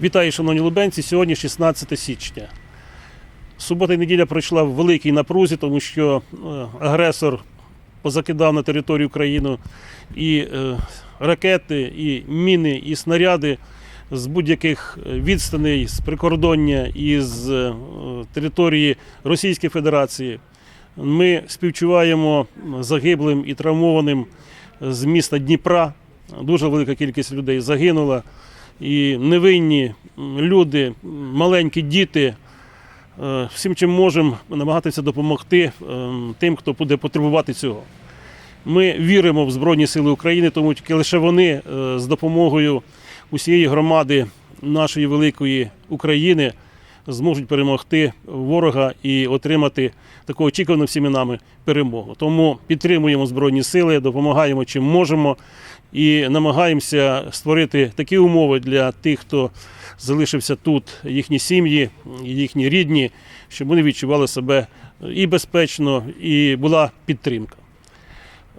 Вітаю, шановні лубенці. Сьогодні 16 січня. Субота і неділя пройшла в великій напрузі, тому що е, агресор позакидав на територію України і е, ракети, і міни, і снаряди з будь-яких відстаней, з прикордоння і з е, території Російської Федерації. Ми співчуваємо загиблим і травмованим з міста Дніпра. Дуже велика кількість людей загинула. І невинні люди, маленькі діти. е, Всім, чим можемо, намагатися допомогти ем, тим, хто буде потребувати цього. Ми віримо в Збройні Сили України, тому тільки лише вони е, з допомогою усієї громади нашої великої України зможуть перемогти ворога і отримати таку очікувану всіми нами перемогу. Тому підтримуємо Збройні Сили, допомагаємо чим можемо і намагаємося створити такі умови для тих, хто залишився тут, їхні сім'ї, їхні рідні, щоб вони відчували себе і безпечно, і була підтримка.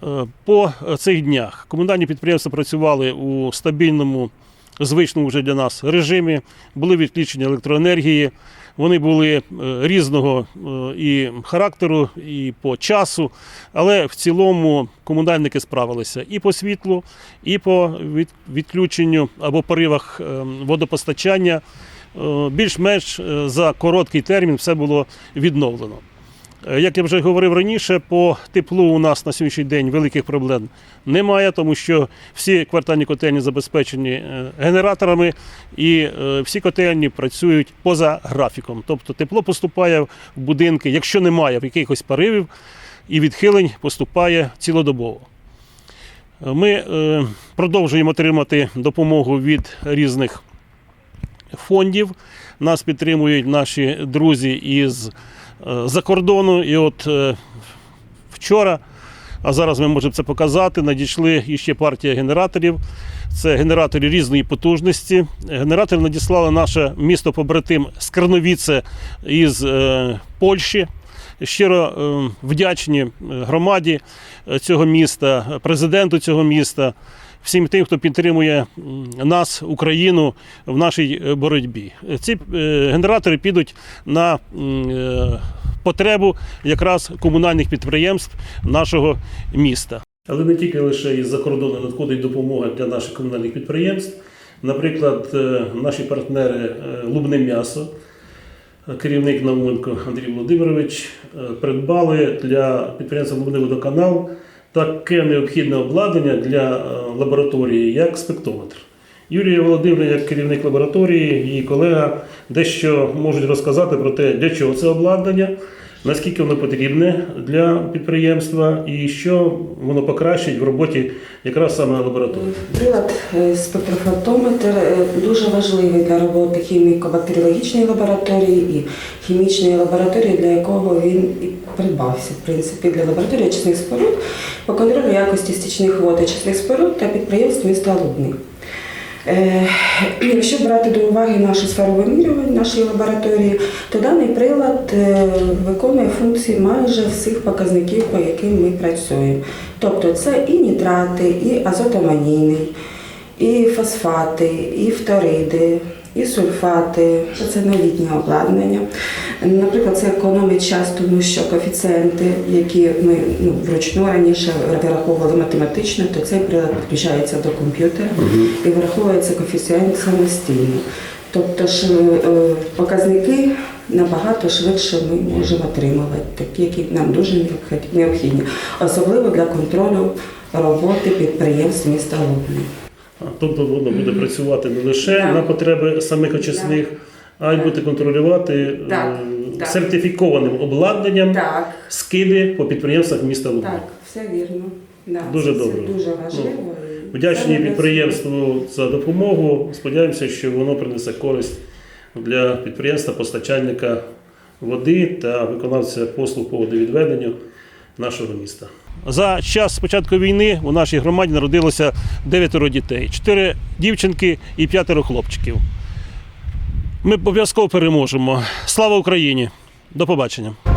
Е, По цих днях комунальні підприємства працювали у стабільному, звичному вже для нас режимі. Були відключення електроенергії. Вони були е, різного е, і характеру, і по часу, але в цілому комунальники справилися і по світлу, і по відключенню або поривах е, водопостачання. Більш-менш за короткий термін все було відновлено. Е, Як я вже говорив раніше, по теплу у нас на сьогоднішній день великих проблем немає, тому що всі квартальні котельні забезпечені е, генераторами і е, всі котельні працюють поза графіком. Тобто тепло поступає в будинки, якщо немає якихось поривів і відхилень, поступає цілодобово. Ми продовжуємо отримати допомогу від різних фондів. Нас підтримують наші друзі із за кордону. І от е, вчора, а зараз ми можемо це показати, надійшли іще партія генераторів. Це генератори різної потужності. Генератори надіслали наше місто побратим Скарновіце із е, Польщі. Щиро е, вдячні е, громаді е, цього міста, президенту цього міста, всім тим, хто підтримує нас, Україну, в нашій е, боротьбі. Ці е, генератори підуть на е, потребу якраз комунальних підприємств нашого міста. Але не тільки лише із-за кордону надходить допомога для наших комунальних підприємств. Наприклад, наші партнери Лубне м'ясо, керівник Науменко Андрій Володимирович, придбали для підприємства Лубне водоканал таке необхідне обладнання для е, лабораторії, як спектрометр. Юрія Володимирівна, як керівник лабораторії, її колега дещо можуть розказати про те, для чого це обладнання, наскільки воно потрібне для підприємства і що воно покращить в роботі якраз саме лабораторії. Прилад е, спектрофотометр е, дуже важливий для роботи хіміко-бактеріологічної лабораторії і хімічної лабораторії, для якого він і придбався, в принципі, для лабораторії очисних споруд по контролю якості стічних вод очисних споруд та підприємств міста Лубни. Е, Якщо брати до уваги нашу сферу вимірювань нашої лабораторії, то даний прилад е, виконує функції майже всіх показників, по яким ми працюємо. Тобто це і нітрати, і азотаманійний, і фосфати, і фториди, і сульфати. Це новітнє обладнання. Наприклад, це економить час, тому що коефіцієнти, які ми ну, вручну раніше вираховували математично, то цей прилад підключається до комп'ютера і враховується коефіцієнт самостійно. Тобто ж е, показники набагато швидше ми можемо отримувати, такі, які нам дуже необхідні, особливо для контролю роботи підприємств міста Лубни. Тобто воно буде працювати не лише Так. на потреби самих очисних, а й буде контролювати Так, е, так. сертифікованим обладнанням Так, скиди по підприємствах міста Лубни. так, все вірно. Да, Дуже це, добре. Дуже важливо. і Вдячні підприємству за допомогу. Сподіваємося, що воно принесе користь для підприємства постачальника води та виконавця послуг по водовідведенню нашого міста. За час початку війни у нашій громаді народилося дев'ятеро дітей: чотири дівчинки і п'ятеро хлопчиків. Ми обов'язково переможемо. Слава Україні! До побачення!